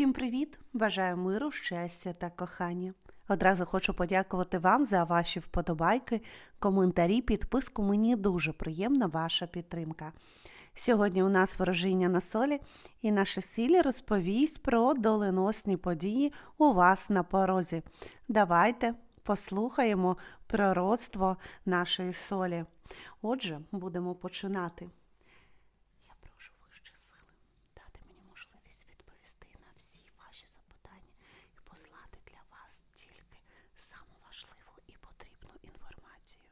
Всім привіт! Бажаю миру, щастя та кохання. Одразу хочу подякувати вам за ваші вподобайки, коментарі, підписку. Мені дуже приємна ваша підтримка. Сьогодні у нас ворожіння на солі, і наша сіль розповість про доленосні події у вас на порозі. Давайте послухаємо пророцтво нашої солі. Отже, будемо починати. Я прошу вищі сили дати мені можливість відповісти на всі ваші запитання і послати для вас тільки саму важливу і потрібну інформацію.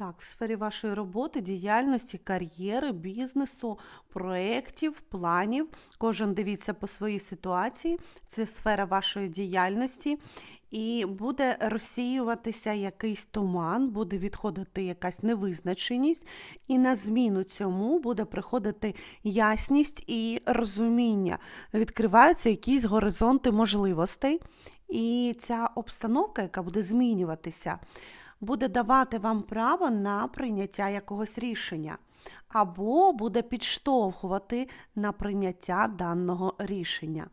Так, в сфері вашої роботи, діяльності, кар'єри, бізнесу, проєктів, планів. Кожен дивіться по своїй ситуації. Це сфера вашої діяльності. І буде розсіюватися якийсь туман, буде відходити якась невизначеність, і на зміну цьому буде приходити ясність і розуміння. Відкриваються якісь горизонти можливостей. І ця обстановка, яка буде змінюватися, буде давати вам право на прийняття якогось рішення, або буде підштовхувати на прийняття даного рішення.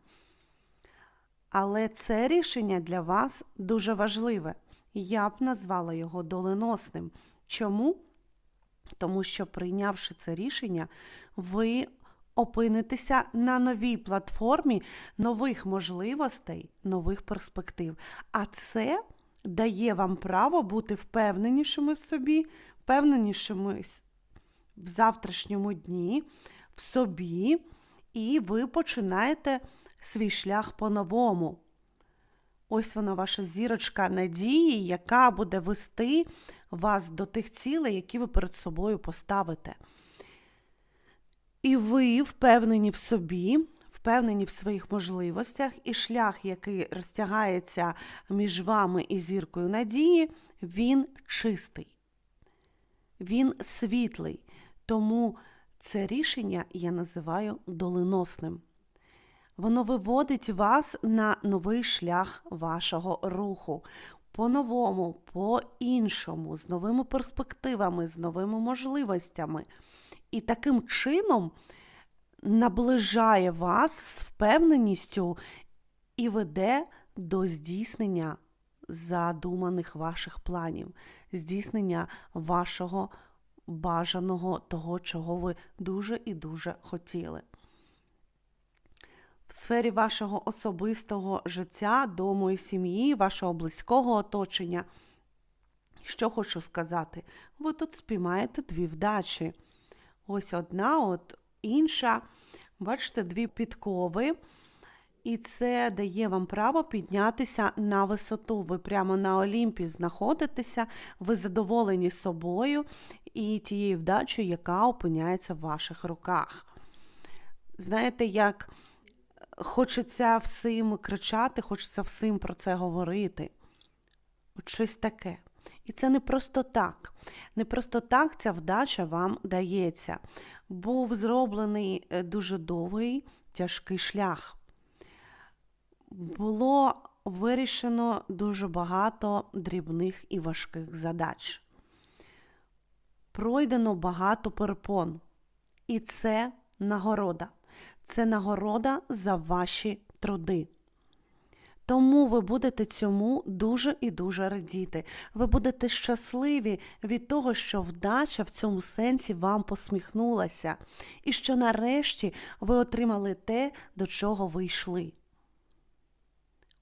Але це рішення для вас дуже важливе. Я б назвала його доленосним. Чому? Тому що, прийнявши це рішення, ви опинитеся на новій платформі нових можливостей, нових перспектив. А це дає вам право бути впевненішими в собі, впевненішими в завтрашньому дні, в собі, і ви починаєте свій шлях по-новому. Ось вона, ваша зірочка надії, яка буде вести вас до тих цілей, які ви перед собою поставите. І ви впевнені в собі, впевнені в своїх можливостях, і шлях, який розтягається між вами і зіркою надії, він чистий, він світлий. Тому це рішення я називаю доленосним. Воно виводить вас на новий шлях вашого руху. По-новому, по-іншому, з новими перспективами, з новими можливостями. І таким чином наближає вас з впевненістю і веде до здійснення задуманих ваших планів, здійснення вашого бажаного того, чого ви дуже і дуже хотіли. В сфері вашого особистого життя, дому і сім'ї, вашого близького оточення. Що хочу сказати, ви тут спіймаєте дві вдачі. Ось одна, от інша. Бачите, дві підкови. І це дає вам право піднятися на висоту. Ви прямо на Олімпі знаходитеся, ви задоволені собою і тією вдачею, яка опиняється в ваших руках. Знаєте, як хочеться всім кричати, хочеться всім про це говорити. От щось таке. І це не просто так. Не просто так ця вдача вам дається. Був зроблений е, дуже довгий, тяжкий шлях. Було вирішено дуже багато дрібних і важких задач. Пройдено багато перепон. І це нагорода. Це нагорода за ваші труди. Тому ви будете цьому дуже і дуже радіти. Ви будете щасливі від того, що вдача в цьому сенсі вам посміхнулася, і що нарешті ви отримали те, до чого ви йшли.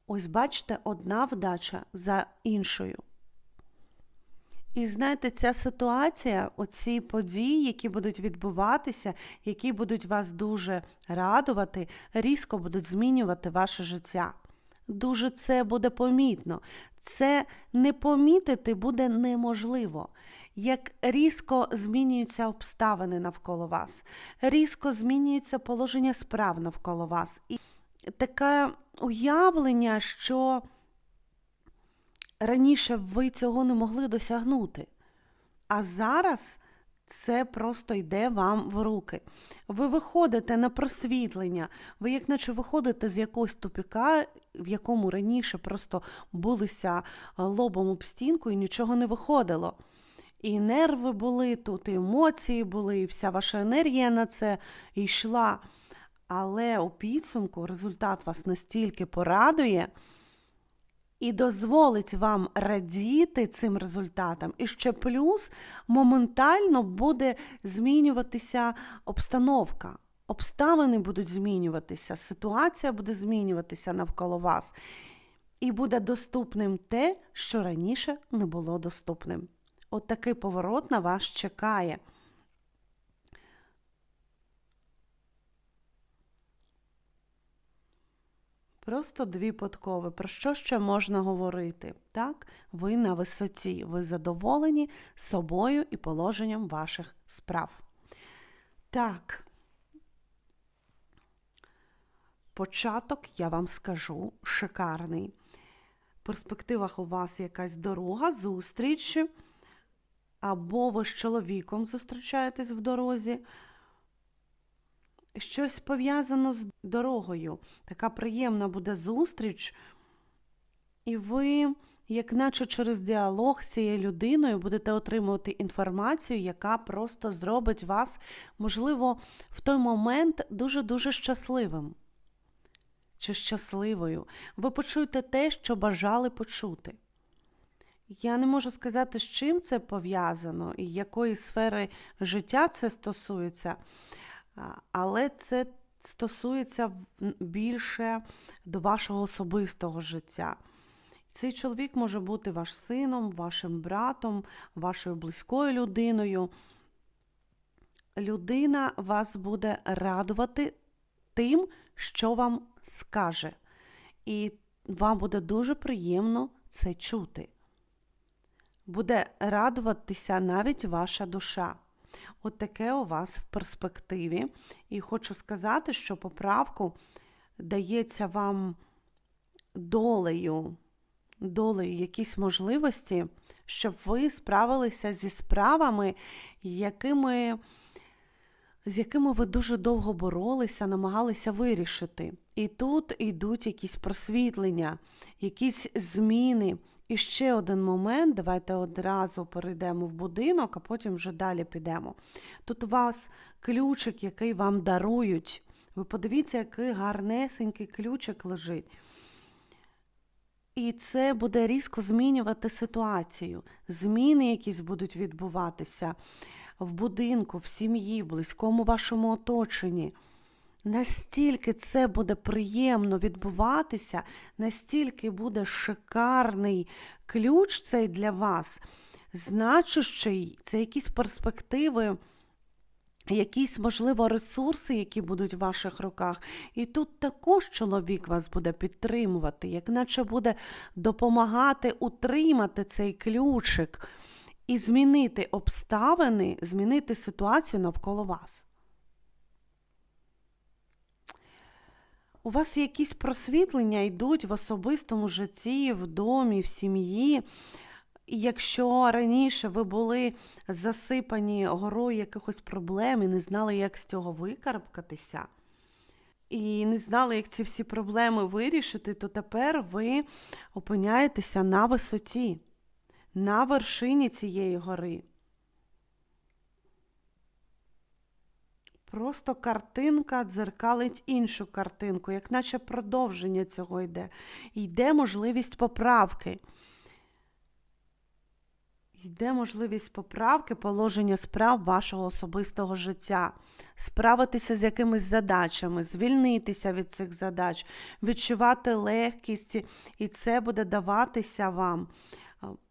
Ось бачите, одна вдача за іншою. І знаєте, ця ситуація, оці події, які будуть відбуватися, які будуть вас дуже радувати, різко будуть змінювати ваше життя. Дуже це буде помітно. Це не помітити буде неможливо. Як різко змінюються обставини навколо вас, різко змінюється положення справ навколо вас. І таке уявлення, що раніше ви цього не могли досягнути. А зараз це просто йде вам в руки. Ви виходите на просвітлення, ви, як наче виходите з якогось тупіка, в якому раніше просто булися лобом об стінку і нічого не виходило. І нерви були тут, і емоції були, і вся ваша енергія на це йшла. Але у підсумку результат вас настільки порадує і дозволить вам радіти цим результатам. І ще плюс моментально буде змінюватися обстановка. Обставини будуть змінюватися, ситуація буде змінюватися навколо вас. І буде доступним те, що раніше не було доступним. От такий поворот на вас чекає. Просто дві подкови. Про що ще можна говорити? Так, ви на висоті, ви задоволені собою і положенням ваших справ. Так. Початок, я вам скажу, шикарний. В перспективах у вас якась дорога, зустріч, або ви з чоловіком зустрічаєтесь в дорозі. Щось пов'язано з дорогою. Така приємна буде зустріч, і ви, як наче через діалог з цією людиною, будете отримувати інформацію, яка просто зробить вас, можливо, в той момент дуже-дуже щасливим чи щасливою. Ви почуєте те, що бажали почути. Я не можу сказати, з чим це пов'язано і якої сфери життя це стосується, але це стосується більше до вашого особистого життя. Цей чоловік може бути ваш сином, вашим братом, вашою близькою людиною. Людина вас буде радувати тим, що вам скаже. І вам буде дуже приємно це чути. Буде радуватися навіть ваша душа. От таке у вас в перспективі. І хочу сказати, що поправку дається вам долею, долею якісь можливості, щоб ви справилися зі справами, якими з якими ви дуже довго боролися, намагалися вирішити. І тут йдуть якісь просвітлення, якісь зміни. І ще один момент, давайте одразу перейдемо в будинок, а потім вже далі підемо. Тут у вас ключик, який вам дарують. Ви подивіться, який гарнесенький ключик лежить. І це буде різко змінювати ситуацію. Зміни якісь будуть відбуватися в будинку, в сім'ї, в близькому вашому оточенні. Настільки це буде приємно відбуватися, настільки буде шикарний ключ цей для вас, значущий, це якісь перспективи, якісь, можливо, ресурси, які будуть в ваших руках. І тут також чоловік вас буде підтримувати, як наче буде допомагати утримати цей ключик і змінити обставини, змінити ситуацію навколо вас. У вас якісь просвітлення йдуть в особистому житті, в домі, в сім'ї. І якщо раніше ви були засипані горою якихось проблем і не знали, як з цього викарабкатися, і не знали, як ці всі проблеми вирішити, то тепер ви опиняєтеся на висоті на вершині цієї гори. Просто картинка дзеркалить іншу картинку, як наче продовження цього йде. Йде можливість поправки. Йде можливість поправки, положення справ вашого особистого життя, справитися з якимись задачами, звільнитися від цих задач, відчувати легкість, і це буде даватися вам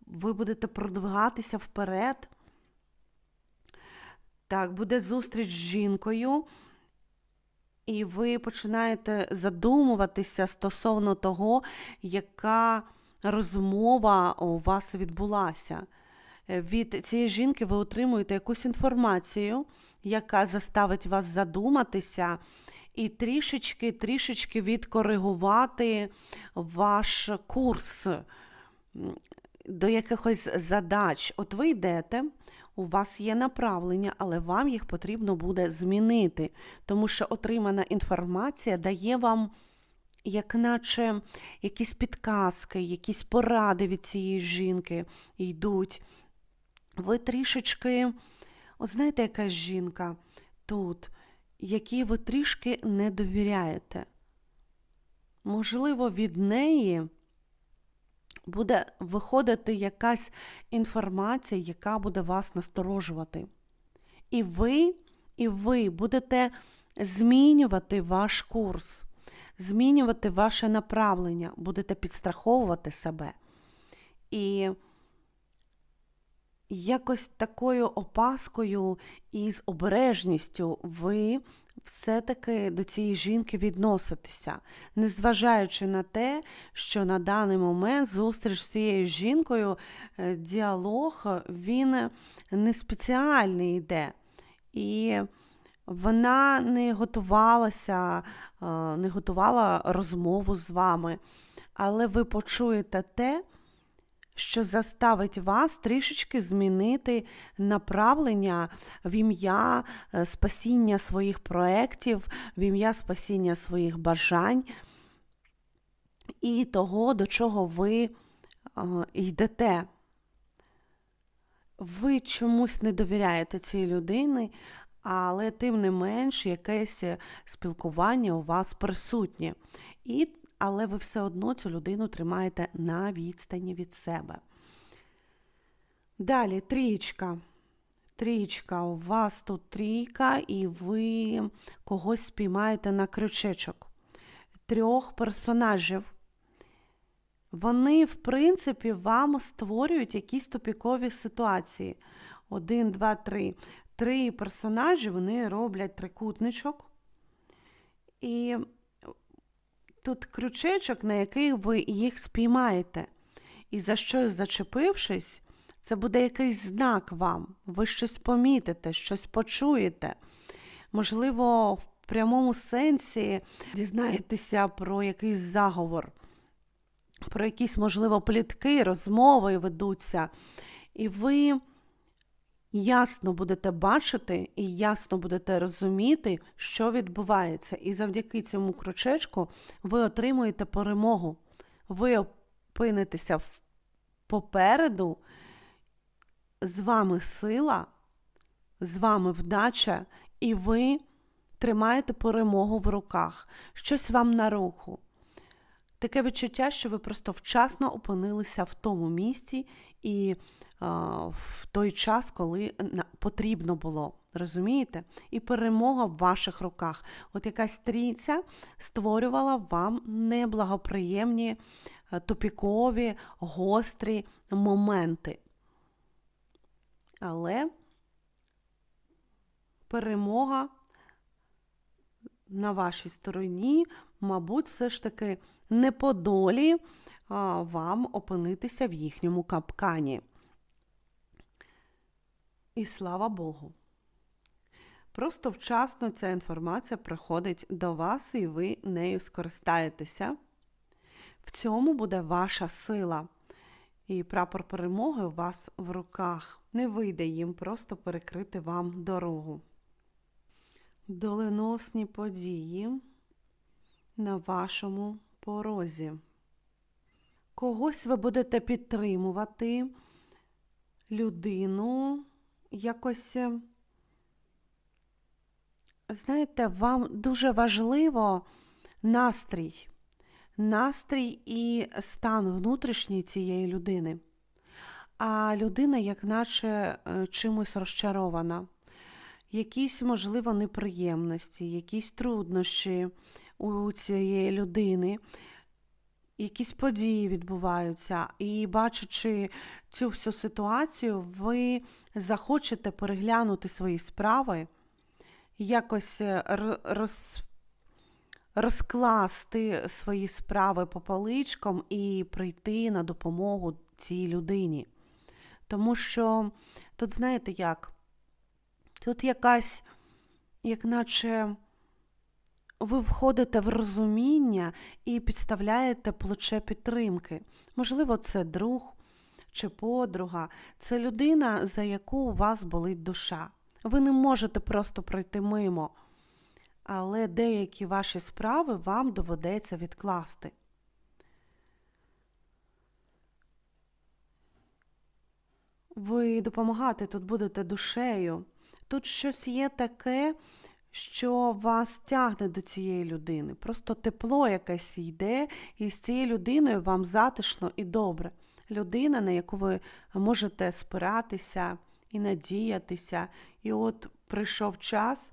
ви будете продвигатися вперед. Так, буде зустріч з жінкою, і ви починаєте задумуватися стосовно того, яка розмова у вас відбулася. Від цієї жінки ви отримуєте якусь інформацію, яка заставить вас задуматися і трішечки трішечки відкоригувати ваш курс до якихось задач. От ви йдете, у вас є направлення, але вам їх потрібно буде змінити, тому що отримана інформація дає вам, як наче якісь підказки, якісь поради від цієї жінки йдуть. Ви трішечки, от знаєте, яка жінка тут, якій ви трішки не довіряєте. Можливо, від неї буде виходити якась інформація, яка буде вас насторожувати. І ви, і ви будете змінювати ваш курс, змінювати ваше направлення, будете підстраховувати себе. І якось такою опаскою і з обережністю ви все-таки до цієї жінки відноситеся, незважаючи на те, що на даний момент зустріч з цією жінкою, е, діалог він не спеціальний йде. І вона не готувалася, е, не готувала розмову з вами, але ви почуєте те, що заставить вас трішечки змінити направлення в ім'я е, спасіння своїх проєктів, в ім'я спасіння своїх бажань і того, до чого ви е, йдете. Ви чомусь не довіряєте цій людині, але тим не менш якесь спілкування у вас присутнє. І але ви все одно цю людину тримаєте на відстані від себе. Далі трієчка. Трієчка, у вас тут трійка, і ви когось спіймаєте на крючечок. Трьох персонажів. Вони, в принципі, вам створюють якісь тупікові ситуації. Один, два, три. Три персонажі вони роблять трикутничок. І тут крючечок, на який ви їх спіймаєте. І за щось зачепившись, це буде якийсь знак вам. Ви щось помітите, щось почуєте. Можливо, в прямому сенсі дізнаєтеся про якийсь заговор, про якісь, можливо, плітки, розмови ведуться. І ви ясно будете бачити і ясно будете розуміти, що відбувається. І завдяки цьому крючечку ви отримуєте перемогу. Ви опинитеся попереду, з вами сила, з вами вдача, і ви тримаєте перемогу в руках, щось вам на руху. Таке відчуття, що ви просто вчасно опинилися в тому місці і в той час, коли потрібно було. Розумієте? І перемога в ваших руках. От якась трійця створювала вам неблагоприємні, е, тупікові, гострі моменти. Але перемога на вашій стороні, мабуть, все ж таки не по вам опинитися в їхньому капкані. І слава Богу. Просто вчасно ця інформація приходить до вас, і ви нею скористаєтеся. В цьому буде ваша сила. І прапор перемоги у вас в руках. Не вийде їм просто перекрити вам дорогу. Доленосні події на вашому порозі. Когось ви будете підтримувати людину якось, е, знаєте, вам дуже важливо настрій, настрій і стан внутрішній цієї людини. А людина, як наче е, чимось розчарована, якісь, можливо, неприємності, якісь труднощі у цієї людини якісь події відбуваються, і бачачи цю всю ситуацію, ви захочете переглянути свої справи, якось е, роз, розкласти свої справи по поличкам і прийти на допомогу цій людині. Тому що тут, знаєте як? Тут якась, як наче ви входите в розуміння і підставляєте плече підтримки. Можливо, це друг чи подруга, це людина, за яку у вас болить душа. Ви не можете просто пройти мимо, але деякі ваші справи вам доведеться відкласти. Ви допомагати тут будете душею. Тут щось є таке, що вас тягне до цієї людини. Просто тепло якесь йде, і з цією людиною вам затишно і добре. Людина, на яку ви можете спиратися і надіятися. І от прийшов час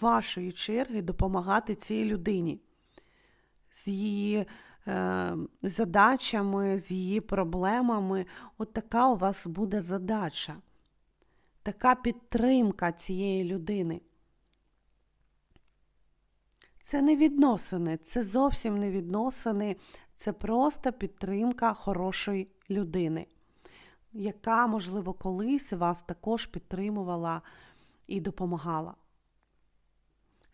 вашої черги допомагати цій людині з її е, задачами, з її проблемами. От така у вас буде задача, така підтримка цієї людини. Це не відносини, це зовсім не відносини, це просто підтримка хорошої людини, яка, можливо, колись вас також підтримувала і допомагала.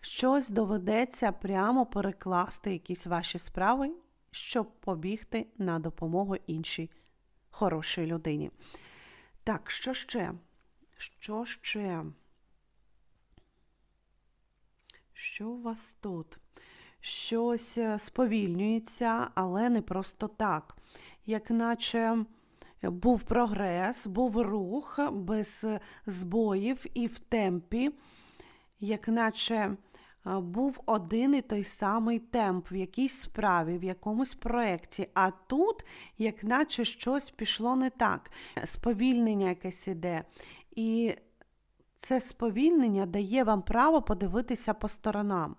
Щось доведеться прямо перекласти якісь ваші справи, щоб побігти на допомогу іншій хорошій людині. Так, що ще? Що ще? Що у вас тут? Щось е, сповільнюється, але не просто так. Як наче був прогрес, був рух без збоїв і в темпі, як наче е, був один і той самий темп в якійсь справі, в якомусь проєкті, а тут, як наче щось пішло не так, сповільнення якесь іде. І це сповільнення дає вам право подивитися по сторонам.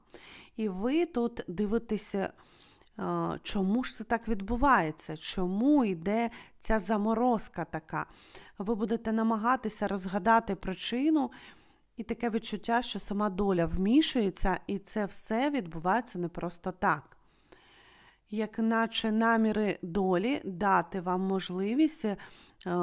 І ви тут дивитеся, е, чому ж це так відбувається, чому йде ця заморозка така. Ви будете намагатися розгадати причину, і таке відчуття, що сама доля вмішується, і це все відбувається не просто так. Як наче наміри долі дати вам можливість е,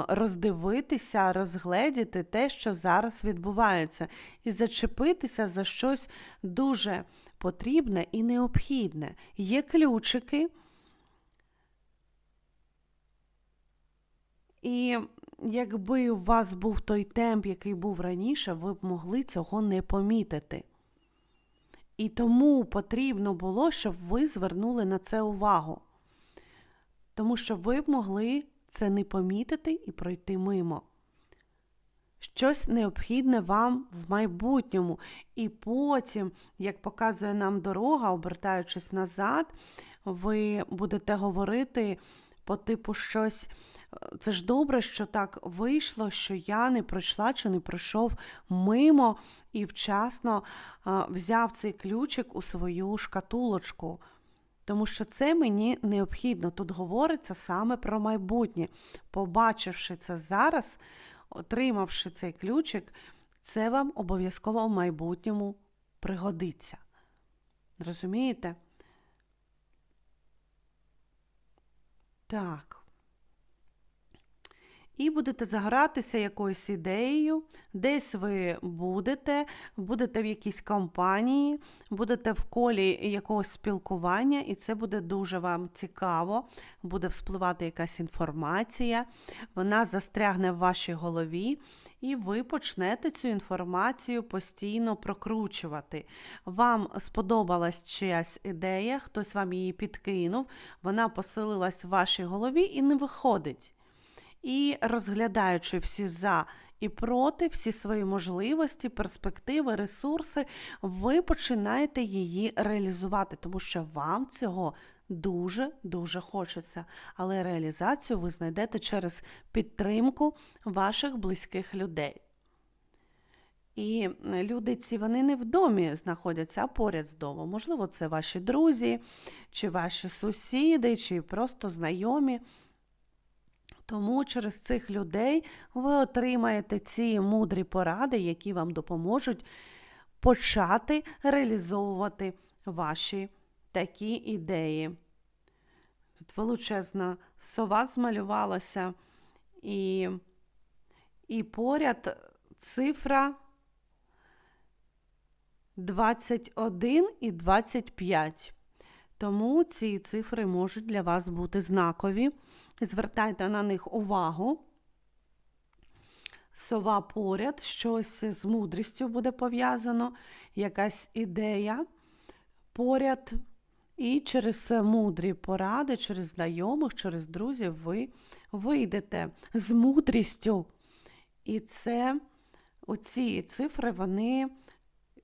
роздивитися, розгледіти те, що зараз відбувається, і зачепитися за щось дуже потрібне і необхідне. Є ключики. І якби у вас був той темп, який був раніше, ви б могли цього не помітити. І тому потрібно було, щоб ви звернули на це увагу. Тому що ви б могли це не помітити і пройти мимо. Щось необхідне вам в майбутньому. І потім, як показує нам дорога, обертаючись назад, ви будете говорити по типу щось. Це ж добре, що так вийшло, що я не пройшла чи не пройшов мимо і вчасно взяв цей ключик у свою шкатулочку. Тому що це мені необхідно. Тут говориться саме про майбутнє. Побачивши це зараз, отримавши цей ключик, це вам обов'язково в майбутньому пригодиться. Розумієте? Так. І будете загратися якоюсь ідеєю, десь ви будете, будете в якійсь компанії, будете в колі якогось спілкування, і це буде дуже вам цікаво, буде вспливати якась інформація, вона застрягне в вашій голові, і ви почнете цю інформацію постійно прокручувати. Вам сподобалась чиясь ідея, хтось вам її підкинув, вона поселилась в вашій голові і не виходить. І розглядаючи всі за і проти, всі свої можливості, перспективи, ресурси, ви починаєте її реалізувати, тому що вам цього дуже-дуже хочеться. Але реалізацію ви знайдете через підтримку ваших близьких людей. І люди ці вони не в домі знаходяться, а поряд з домом. Можливо, це ваші друзі, чи ваші сусіди, чи просто знайомі. Тому через цих людей ви отримаєте ці мудрі поради, які вам допоможуть почати реалізовувати ваші такі ідеї. Тут величезна сова змалювалася, і, і поряд цифра 21 і 25. Тому ці цифри можуть для вас бути знакові. Звертайте на них увагу. Сова поряд, щось з мудрістю буде пов'язано, якась ідея поряд. І через мудрі поради, через знайомих, через друзів ви вийдете з мудрістю. І це оці цифри, вони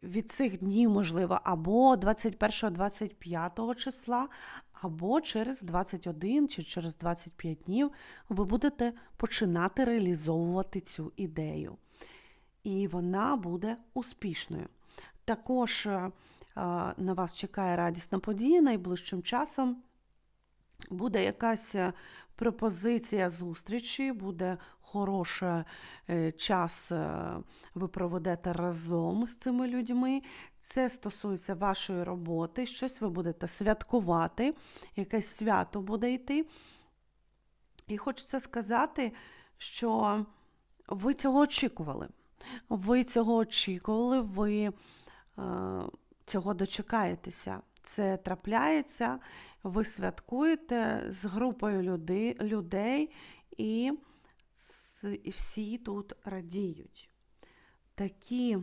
від цих днів, можливо, або 21-25 числа, або через 21 чи через 25 днів ви будете починати реалізовувати цю ідею. І вона буде успішною. Також е, на вас чекає радісна подія найближчим часом. Буде якась е, пропозиція зустрічі, буде хороший е, час е, ви проведете разом з цими людьми. Це стосується вашої роботи, щось ви будете святкувати, якесь свято буде йти. І хочеться сказати, що ви цього очікували. Ви цього очікували, ви е, цього дочекаєтеся. Це трапляється, ви святкуєте з групою люди, людей, і, всі тут радіють. Такі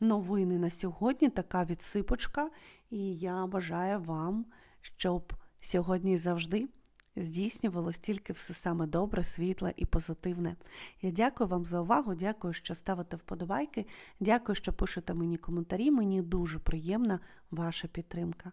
новини на сьогодні, така відсипочка, і я бажаю вам, щоб сьогодні і завжди здійснювалось тільки все саме добре, світле і позитивне. Я дякую вам за увагу, дякую, що ставите вподобайки, дякую, що пишете мені коментарі. Мені дуже приємна ваша підтримка.